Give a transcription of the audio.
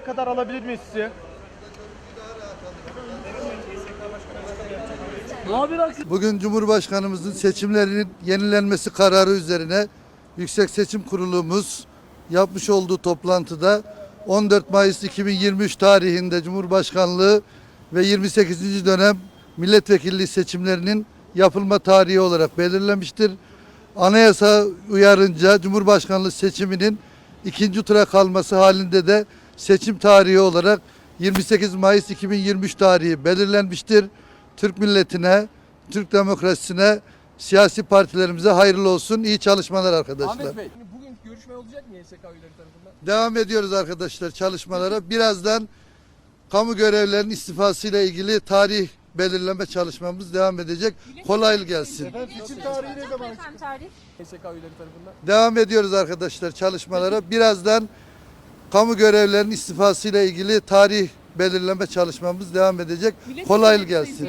buraya kadar alabilir miyiz sizi? Bugün Cumhurbaşkanımızın seçimlerinin yenilenmesi kararı üzerine Yüksek Seçim Kurulumuz yapmış olduğu toplantıda 14 Mayıs 2023 tarihinde Cumhurbaşkanlığı ve 28. dönem milletvekilliği seçimlerinin yapılma tarihi olarak belirlemiştir. Anayasa uyarınca Cumhurbaşkanlığı seçiminin ikinci tura kalması halinde de seçim tarihi olarak 28 Mayıs 2023 tarihi belirlenmiştir. Türk milletine, Türk demokrasisine, siyasi partilerimize hayırlı olsun. İyi çalışmalar arkadaşlar. Ahmet Bey, bugün görüşme olacak mı YSK üyeleri tarafından? Devam ediyoruz arkadaşlar çalışmalara. Birazdan kamu görevlilerinin istifasıyla ilgili tarih belirleme çalışmamız devam edecek. Kolaylık gelsin. Seçim tarihi ne zaman? Efendim tarih? YSK üyeleri tarafından. Devam ediyoruz arkadaşlar çalışmalara. Birazdan kamu görevlilerinin istifasıyla ilgili tarih belirleme çalışmamız devam edecek. Kolaylık gelsin.